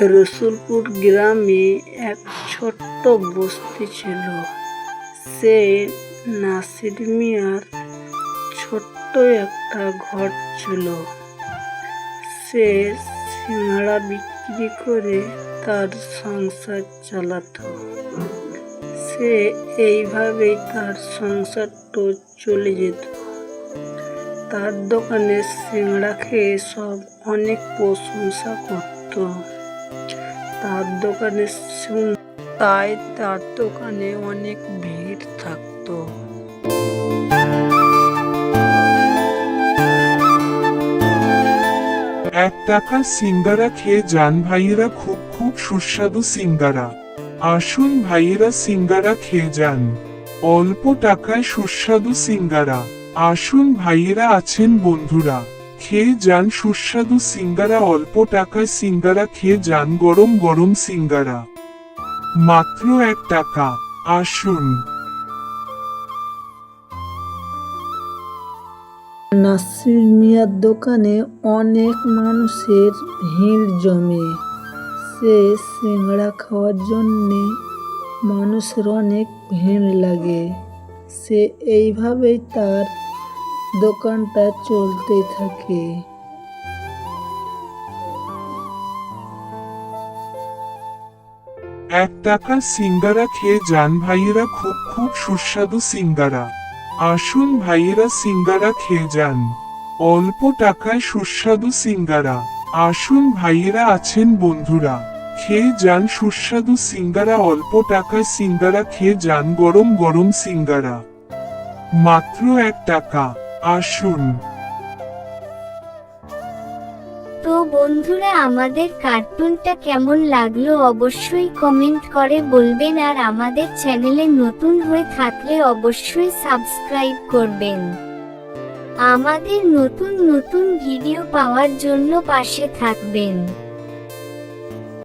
রসুলপুর গ্রামে এক ছোট্ট বস্তি ছিল। সে নাসির মিয়ার ছোট্ট একটা ঘর ছিল। সে সিঙ্গাড়া বিক্রি করে তার সংসার চালাতো। সে এইভাবেই তার সংসারটা চলে যেত। তার দোকানে সিঙ্গাড়া খেয়ে সব অনেক প্রশংসা করত। তার দোকানে তাই তার দোকানে অনেক ভিড় থাকতো। এক টাকার সিঙ্গারা খেয়ে যান ভাইয়েরা, খুব খুব সুস্বাদু সিঙ্গারা। আসুন ভাইয়েরা সিঙ্গারা খেয়ে যান। অল্প টাকায় সুস্বাদু সিঙ্গারা। আসুন ভাইয়েরা আছেন বন্ধুরা। খেয়ে যান সুস্বাদু সিঙ্গারা, অল্প টাকায় সিঙ্গারা খেয়ে যান গরম গরম সিঙ্গারা। মাত্র এক টাকা, আসুন। নাসির মিয়ার দোকানে অনেক মানুষের ভিড় জমে। সে সিঙ্গাড়া খাওয়ার জন্যে মানুষের অনেক ভিড় লাগে। সে এইভাবেই তার দোকানটা চলতে থাকে। এক টাকার সিঙ্গারা খেয়ে যান ভাইয়েরা, খুব খুব সুস্বাদু সিঙ্গারা। আসুন ভাইয়েরা সিঙ্গারা খেয়ে যান। অল্প টাকায় সুস্বাদু সিঙ্গারা। আসুন ভাইয়েরা আছেন বন্ধুরা। খেয়ে যান সুস্বাদু সিঙ্গারা, অল্প টাকায় সিঙ্গারা খেয়ে যান গরম গরম সিঙ্গারা। মাত্র এক টাকা। আসুন। তো বন্ধুরা, আমাদের কার্টুনটা কেমন লাগল অবশ্যই কমেন্ট করে বলবেন আর আমাদের চ্যানেলে নতুন হয়ে থাকলে অবশ্যই সাবস্ক্রাইব করবেন। আমাদের নতুন নতুন ভিডিও পাওয়ার জন্য পাশে থাকবেন।